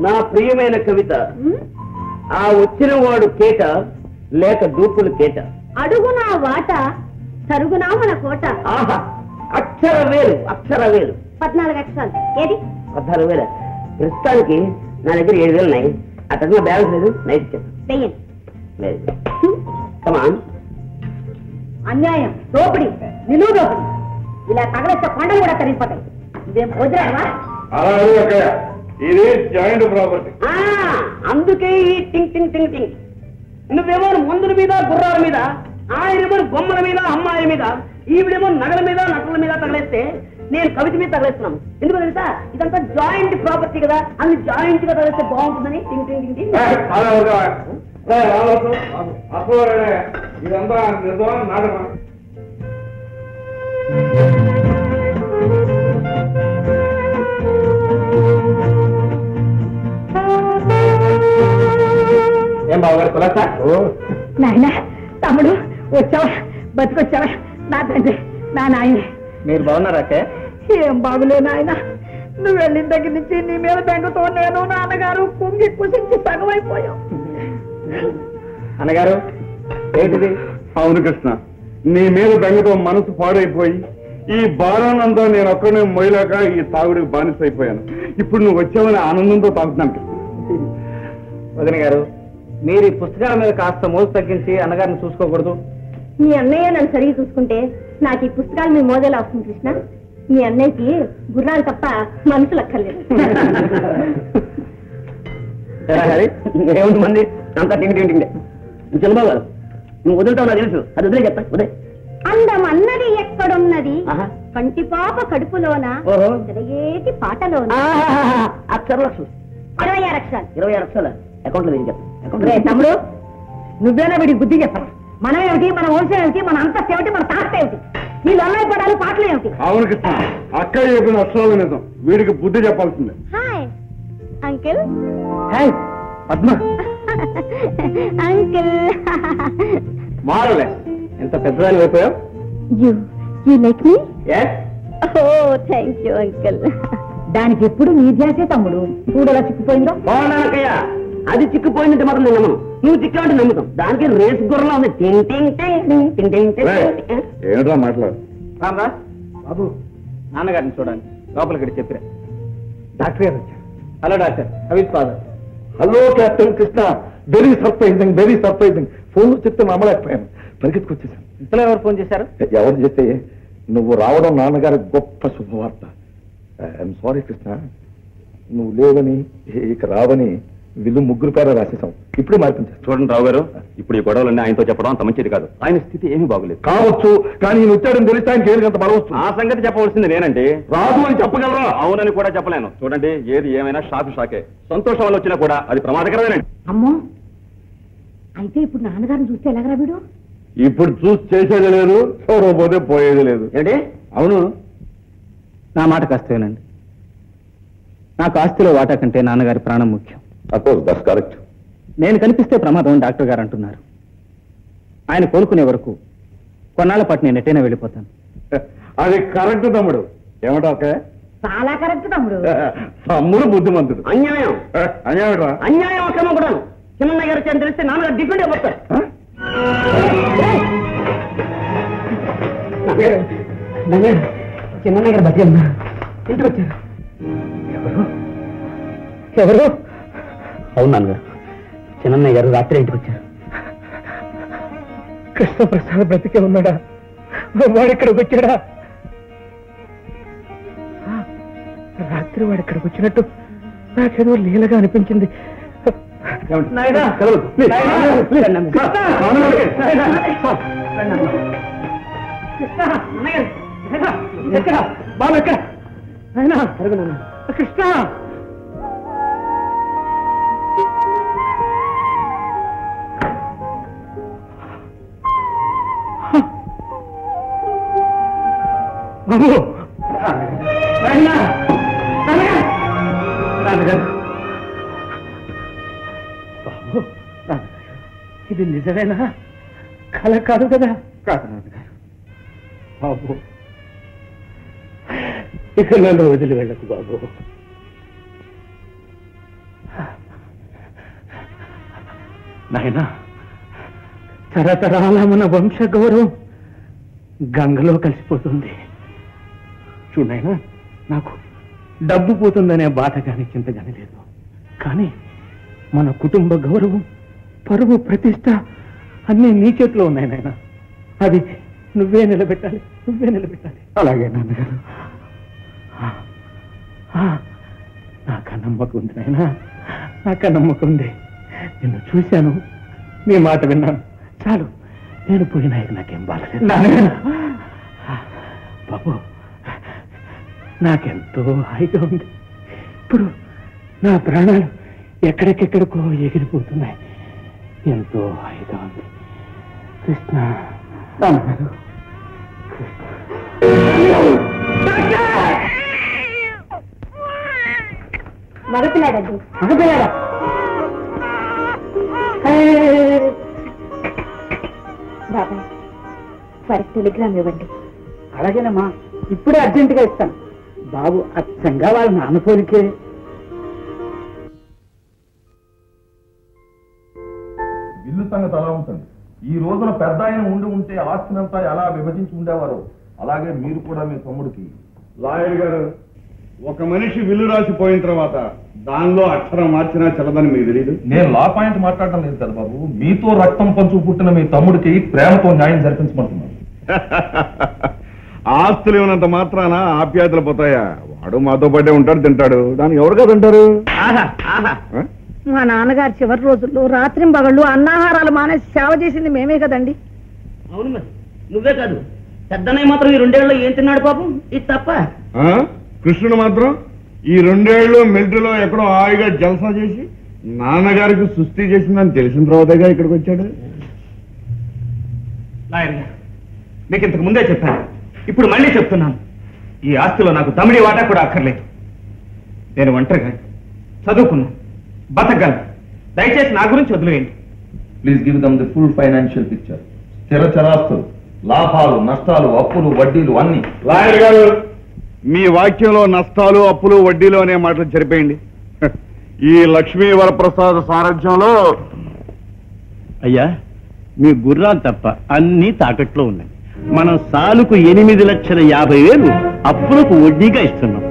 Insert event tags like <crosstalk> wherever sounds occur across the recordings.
నా ప్రియమైన కవిత. ఆ వచ్చిన వాడు కేట లేక దూకులు కేట. అడుగునా వాట తరుగునా మన కోట. ఆహా అక్షర వేలు అక్షర వేలు. పద్నాలుగు అక్షరాలు. ఏది? పద్నాలుగు వేల. ప్రస్తుతానికి నా దగ్గర ఏడు వేలు ఉన్నాయి. తగ్గిన బ్యాలెన్స్ లేదు. నైట్ లేదు. కమాన్ అన్యాయం. దోపిడి. నిలువు దోపిడి. ఇలా తగలొచ్చే కొండలు కూడా తరిగిపోతాయి. ఇదేం భోజనమా అలా అడుగు ఇది జాయింట్ ప్రాపర్టీ. ఆ, అందుకే ఈ టింగ్ టింగ్ టింగ్ టింగ్. నువ్వేమో మందుల మీద గుర్రాల మీద ఆయనేమో బొమ్మల మీద అమ్మాయి మీద ఈవిడేమో నగల మీద నటల మీద తగలేస్తే నేను కవిత మీద తగలేస్తున్నాను. ఎందుకు తెలుసా? ఇదంతా జాయింట్ ప్రాపర్టీ కదా. అన్ని జాయింట్గా తగలేస్తే బాగుంటుందని టింగ్ టింగ్ టింగ్ టింగ్. ఇదంతా నిజమా నాటకమా ఏం బావగారు కులాసా నాయన తమ్ముడు వచ్చావా? బతికొచ్చావా? నా తండ్రి నా నాయన. మీరు బాగున్నారా ఏం బాగులే నాయన. నువ్వు వెళ్ళిన దగ్గర నుంచి నీ మీద బెంగతో నేను నాన్నగారు కుంగి కుసించి సగమైపోయాం అన్నగారు ఏంటిది? అవును కృష్ణ నీ మీద బెంగతో మనసు పాడైపోయి ఈ భారానంతా నేను ఒక్కనే మొయ్యలేక ఈ తాగుడికి బానిస అయిపోయాను ఇప్పుడు నువ్వు వచ్చావని ఆనందంతో తాగుతున్నాను కృష్ణ. వదిన గారు మీరు ఈ పుస్తకాల మీద కాస్త మోజు తగ్గించి అన్నగారిని చూసుకోకూడదు. మీ అన్నయ్య నన్ను సరిగి చూసుకుంటే నాకు ఈ పుస్తకాలు మీ మోదేలా వస్తుంది కృష్ణ. మీ అన్నయ్యకి గుర్రాలు తప్ప మనసులు అక్కర్లేదు. <laughs> ఏముంది మంది? అంతా టింగ్ టింగ్ టింగ్ చంద్రబాబు గారు నువ్వు వదులుతావు నాకు తెలుసు. అది వదిలే చెప్తా వదే అందం అన్నది ఎక్కడున్నది. కంటి పాప కడుపులోన. తిరగేటి పాటలోన. అక్షర లక్షలు. ఇరవై ఆరు అక్షరాలు. ఇరవై ఆరు లక్షల అకౌంట్లో చెప్తా రే తమ్ముడు నువ్వేనా వీడికి బుద్ధి చెప్పరా మనం ఏమిటి మన వంశం ఏమిటి మన అంతస్తు ఏమిటి మన తాత ఏమిటి? ఈ లొల్లై పడాలి పాటలు ఏమిటి? అవును కృష్ణ అక్క చెప్పిన అక్షరాలు నిజం వీడికి బుద్ధి చెప్పాల్సిందే. Hi uncle. Hi Padma. <laughs> Uncle. మారలే ఎంత పెద్దదాని అయిపోయావు? You you like me? ఏ ఓ థ్యాంక్ యూ అంకిల్. దానికి ఎప్పుడు నీ ధ్యాసే తమ్ముడు. చూడలా చిక్కిపోయిందో? బాగున్నానక్కయ్య. అది చిక్కుపోయినట్టు మాత్రం నేను నమ్మను. నువ్వు చిక్కావంటే నమ్ముతాం. దానికి రేసు గుర్రంలో ఉంది. టింగ్ ఏమిట్రా మాట్లాడు? రామరా బాబు నాన్నగారిని చూడండి. లోపలికి చెప్పిరా. డాక్టర్ గారు హలో డాక్టర్ అవి father. Hello captain Krishna. Very surprising very surprising. Phone చెప్తే నమ్మలేకపోయాను. పరిగెత్తుకొచ్చేసాను. ఇంతలో ఎవరు ఫోన్ చేశారు? ఎవరు చేస్తే? నువ్వు రావడం నాన్నగారి గొప్ప శుభవార్త. I'm sorry Krishna. నువ్వు లేవని ఇక రావని వీళ్ళు ముగ్గురు పేర రాసేసాం ఇప్పుడే మార్పించారు చూడండి రావు గారు ఇప్పుడు ఈ గొడవలన్నీ ఆయనతో చెప్పడం అంత మంచిది కాదు. ఆయన స్థితి ఏమీ బాగులేదు. కావచ్చు కానీ ఈయన వచ్చాడని తెలిస్తే ఆయనకి ఏలికంత బలం వస్తుంది? ఆ సంగతి చెప్పవలసింది నేనండి. రాదు అని చెప్పగలరా? అవునని కూడా చెప్పలేను. చూడండి ఏది ఏమైనా షాకు షాకే. సంతోషం వల్ల వచ్చినా కూడా అది ప్రమాదకరమేనండి. అమ్మో! అయితే ఇప్పుడు నాన్నగారిని చూస్తే ఎలాగరా వీడు? ఇప్పుడు చూసి చేసేది లేదు చూడకపోతే పోయేది లేదు. ఏంటి? అవును. నా మాట కాస్త వినండి. నాకు ఆస్తిలో వాటా కంటే నాన్నగారి ప్రాణం ముఖ్యం. అఫ్కోర్స్ దట్స్ కరెక్ట్ నేను కనిపిస్తే ప్రమాదం అని డాక్టర్ గారు అంటున్నారు. ఆయన కోలుకునే వరకు కొన్నాళ్ళ పాటు నేను ఎట్టైనా వెళ్ళిపోతాను. అది కరెక్ట్ తమ్ముడు. ఏమంటా చాలా కరెక్ట్ తమ్ముడు. తమ్ముడు బుద్ధిమంతుడు. అన్యాయం. అన్యాయం అక్రమం కూడా. చిన్న గారు తెలిస్తే నాన్నగారు డిఫెండ్ అయిపోతారు చిన్న గారు బతి ఇంటికి వచ్చారు. ఎవరు? ఎవరు? అవును నాన్నగారు. చిన్నయ్య గారు రాత్రి ఇంటికి వచ్చారు. కృష్ణప్రసాద్ బ్రతికే ఉన్నాడా? వాడు ఇక్కడికి వచ్చాడా? రాత్రి వాడు ఇక్కడికి వచ్చినట్టు నాకేదో లీలగా అనిపించింది. కృష్ణ! బాబు. ఇది నిజమేనా? కల కాదు కదా? కాదు నాన్నగారు బాబు ఇక నన్ను వదిలి వెళ్ళకు బాబు. నాయనా తరతరాల మన వంశ గౌరవం గంగలో కలిసిపోతుంది. చూడైనా నాకు డబ్బు పోతుందనే బాధ కానీ చింత కానీ లేదు. కానీ మన కుటుంబ గౌరవం పరువు ప్రతిష్ట అన్నీ నీ చేతిలో ఉన్నాయి నాయన. అది నువ్వే నిలబెట్టాలి నువ్వే నిలబెట్టాలి. అలాగే నాన్నగారు. నాక నమ్మకం ఉంది నాయన నాక నమ్మకం ఉంది. నిన్ను చూశాను నీ మాట విన్నాను. చాలు నేను పోయినా నాకేం బాధలేదు నాన్నగారు. బాబు నాకెంతో హాయిగా ఉంది. ఇప్పుడు నా ప్రాణాలు ఎక్కడికెక్కడికో ఎగిరిపోతున్నాయి. ఎంతో హాయిగా ఉంది. కృష్ణ నాన్నగారు మగపిల్లాడండి మగపిల్లాడా? బాబాయ్ వారికి టెలిగ్రామ్ ఇవ్వండి. అలాగేనమ్మా ఇప్పుడే అర్జెంటుగా ఇస్తాను. బాబు అచ్చంగా వాళ్ళ నాన్న పోలికే. ఇల్లు సంగతి అలా ఉంటుంది. ఈ రోజున పెద్ద ఆయన ఉండి ఉంటే ఆస్తినంతా ఎలా విభజించి ఉండేవారు అలాగే మీరు కూడా మీ తమ్ముడికి. లాయర్ గారు ఒక మనిషి విల్లు రాసిపోయిన తర్వాత దానిలో అక్షరం మార్చినా చల్లదని మీకు తెలియదు నేను లా పాయింట్ మాట్లాడడం లేదు కదా బాబు. మీతో రక్తం పంచు పుట్టిన మీ తమ్ముడికి ప్రేమతో న్యాయం జరిపించమంటున్నాను. <laughs> ఆస్తులు ఇవ్వనంత మాత్రాన ఆప్యాయతలు పోతాయా? వాడు మాతో పాటే ఉంటాడు తింటాడు. దానికి ఎవరు కదంటారు ఆహా ఆహా. ఆ? మా నాన్నగారు చివరి రోజుల్లో రాత్రింబగళ్ళు అన్నాహారాలు మానేసి సేవ చేసింది మేమే కదండి. అవును మరి. నువ్వే కాదు. పెద్దన్నయ్య మాత్రం ఈ రెండేళ్ళలో ఏం తిన్నాడు పాపం? ఇది తప్ప. ఆ? కృష్ణుడు మాత్రం ఈ రెండేళ్ళు మిలిటరీలో ఎక్కడో హాయిగా జల్సా చేసి నాన్నగారికి సుస్థి చేసిందని తెలిసిన తర్వాతగా ఇక్కడికి వచ్చాడు. మీకు ఇంతకు ముందే చెప్పాను. ఇప్పుడు మళ్ళీ చెప్తున్నాను. ఈ ఆస్తిలో నాకు తమిడి వాటా కూడా అక్కర్లేదు. నేను ఒంటరిగా చదువుకున్నాను బతకగలను. దయచేసి నా గురించి వదిలేయండి. Please give them the full financial picture స్థిర చరాస్తులు లాభాలు నష్టాలు అప్పులు వడ్డీలు అన్ని. లాయర్ గారు మీ వాక్యంలో నష్టాలు అప్పులు వడ్డీలు అనే మాటలు జరిపేయండి. ఈ లక్ష్మీ వరప్రసాద్ సారథ్యంలో అయ్యా మీ గుర్రాలు తప్ప అన్ని తాకట్లో ఉన్నాయి. మనం సాలుకు ఎనిమిది లక్షల యాభై వేలు అప్పులకు వడ్డీగా ఇస్తున్నాం.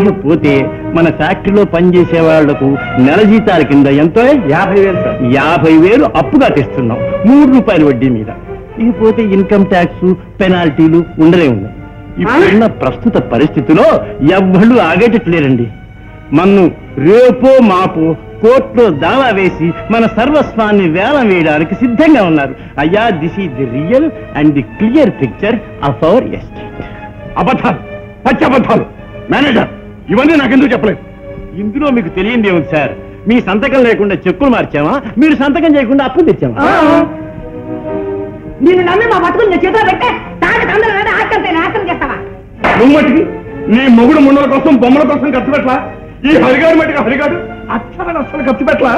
ఇక పోతే మన ఫ్యాక్టరీలో పనిచేసే వాళ్ళకు నెల జీతాల కింద ఎంతో? యాభై వేలు యాభై వేలు అప్పుగా తెస్తున్నాం. మూడు రూపాయల వడ్డీ మీద. ఇక పోతే ఇన్కమ్ ట్యాక్స్ పెనాల్టీలు ఉండలే ఉన్నాయి ఇప్పుడున్న ప్రస్తుత పరిస్థితిలో ఎవ్వళ్ళు ఆగేటట్లేరండి. మన్ను రేపో మాపో కోర్టులో దావా వేసి మన సర్వస్వాన్ని వేలం వేయడానికి సిద్ధంగా ఉన్నారు. అయ్యా this is the real and the clear picture of our estate అబద్ధాలు పచ్చి అబద్ధాలు మేనేజర్ ఇవన్నీ నాకెందుకు చెప్పలేదు? ఇందులో మీకు తెలియంది ఏముంది సార్? మీ సంతకం లేకుండా చెక్కులు మార్చామా? మీరు సంతకం చేయకుండా అప్పు తెచ్చామా? నేను నమ్మి మా బతుకులు నీ చేతిలో పెట్టే తాగి తండ్రి ఆకంతే నాశనం చేస్తావా? నువ్వు మట్టికి నీ మొగుడు ముండల కోసం బొమ్మల కోసం ఖర్చు పెట్టలా ఈ హరిగాడు మట్టికి హరిగాడు. అక్షరాలు అసలు ఖర్చు పెట్టలా?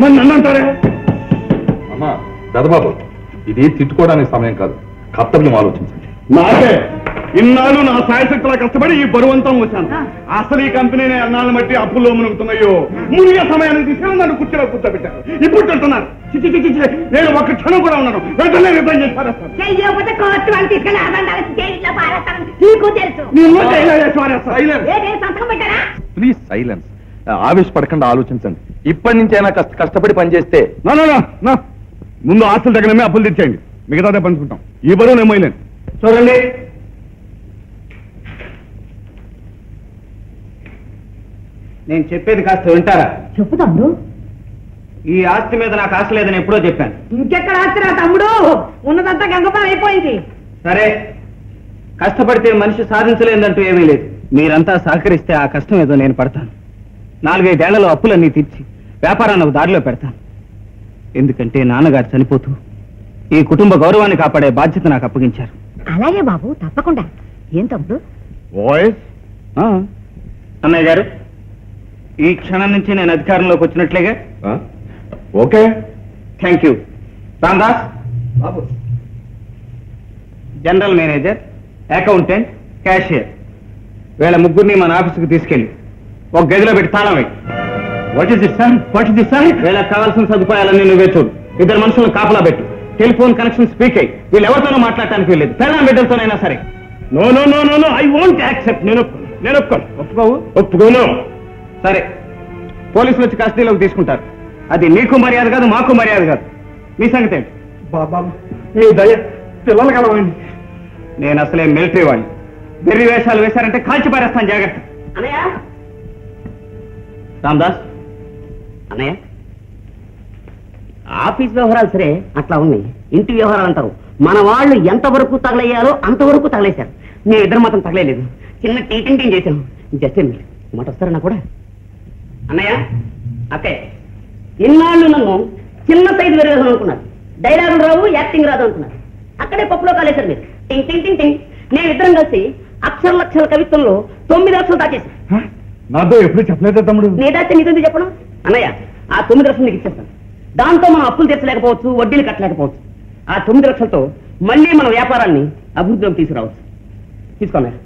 మరి నన్ను అంటారే? అమ్మా పెదబాబు ఇది తిట్టుకోవడానికి సమయం కాదు. కర్తవ్యం ఆలోచించండి. నాకే ఇన్నాళ్ళు నా సాయశక్తులా కష్టపడి ఈ బరువంతా వచ్చాను. అసలు ఈ కంపెనీని అన్నాళ్ళ బట్టి అప్పుల్లో మునుగుతున్నాయో? మునిగే సమయానికి తీసుకెళ్ళి నన్ను కుర్చీలో కూర్చోబెట్టారు. ఇప్పుడు తింటున్నారు చిచి చిచి చిచి. నేను ఒక్క క్షణం కూడా ఉన్నాను వెంటనే రిజైన్ ఆదండాలి జైల్లో పారేస్తాను. Please silence. ఆవేశపడకుండా ఆలోచించండి. ఇప్పటి నుంచైనా కష్ట కష్టపడి పనిచేస్తే నా, నా, నా, నా. ముందు ఆస్తులు తగినమే అప్పులు తెచ్చేయండి మిగతాదే పంచుకుంటాం. ఈ బరువు నేను మొయ్యలేను చూడండి. నేను చెప్పేది కాస్త వింటారా? చెప్పు తమ్ముడు. ఈ ఆస్తి మీద నాకు ఆశ లేదని ఎప్పుడో చెప్పాను. ఇంకెక్కడ ఆస్తిరా తమ్ముడు? ఉన్నదంతా గంగపాలు అయిపోయింది సరే. కష్టపడితే మనిషి సాధించలేదంటూ ఏమీ లేదు. మీరంతా సహకరిస్తే ఆ కష్టం ఏదో నేను పడతాను. నాలుగైదేళ్ళలో అప్పులన్నీ తీర్చి వ్యాపారాన్ని ఒక దారిలో పెడతాను. ఎందుకంటే నాన్నగారు చనిపోతూ ఈ కుటుంబ గౌరవాన్ని కాపాడే బాధ్యత నాకు అప్పగించారు. అలాగే బాబు తప్పకుండా. ఏం వాయిస్? ఆ, అన్నయ్య గారు ఈ క్షణం నుంచి నేను అధికారంలోకి వచ్చినట్లేగా? Okay. Thank you Ramadas Babu. General manager accountant cashier వీళ్ళ ముగ్గురిని మన ఆఫీసుకు తీసుకెళ్ళి. ఒక గదిలో పెట్టి తాళం వేయి. What is it sir what is it sir వీళ్ళకి కావాల్సిన సదుపాయాలన్నీ నువ్వే చూడు. ఇద్దరు మనుషులను కాపలా పెట్టు. టెలిఫోన్ కనెక్షన్ స్పీక్ అయ్యి. వీళ్ళు ఎవరితోనో మాట్లాడటానికి వెళ్ళేది పెళ్ళాం బిడ్డలతోనైనా సరే. No no no no no I won't accept నేను ఒప్పుకోను నేను ఒప్పుకోను. ఒప్పుకోవు? ఒప్పుకోను. సరే. పోలీసులు వచ్చి కస్టడీలోకి తీసుకుంటారు. అది నీకు మర్యాద కాదు మాకు మర్యాద కాదు. మీ సంగతి ఏంటి? బాబా మీ దయ పిల్లలు కలవండి. నేను అసలే మిలిటరీ వాడిని. వెర్రి వేషాలు వేశారంటే కాల్చి పారేస్తాను జాగ్రత్త. అన్నయ్య? రామదాస్? అన్నయ్య? ఆఫీస్ వ్యవహారాలు సరే అట్లా ఉన్నాయి. ఇంటి వ్యవహారాలు అంటారు. మన వాళ్ళు ఎంతవరకు తగలయ్యారో అంతవరకు తగలేశారు. నేను ఇద్దరు మాత్రం తగలేదు చిన్న టీటింగ్ టీం చేశాను. జస్ట్ మాట వస్తారన్నా కూడా? అన్నయ్య? అక్కయ్య ఇన్నాళ్ళు నన్ను చిన్న సైజు వెరగదు అనుకున్నారు. డైలాగులు రావు యాక్టింగ్ రాదు అనుకున్నారు. అక్కడే పప్పులో కాలేశారు మీరు. టింగ్ టింగ్ టింగ్ టింగ్. నేను ఇద్దరం కలిసి అక్షర లక్షల కవిత్వంలో తొమ్మిది లక్షలు దాచేసాం. నాతో ఎప్పుడు చెప్పలేదా తమ్ముడు? నీ దాస్తే నీతో చెప్పను? అన్నయ్య ఆ తొమ్మిది లక్షలు నీకు ఇచ్చేస్తాను. దాంతో మనం అప్పులు తీర్చలేకపోవచ్చు వడ్డీలు కట్టలేకపోవచ్చు. ఆ తొమ్మిది లక్షలతో మళ్ళీ మన వ్యాపారాన్ని అభివృద్ధిలోకి తీసుకురావచ్చు. తీసుకో అన్నయ్య.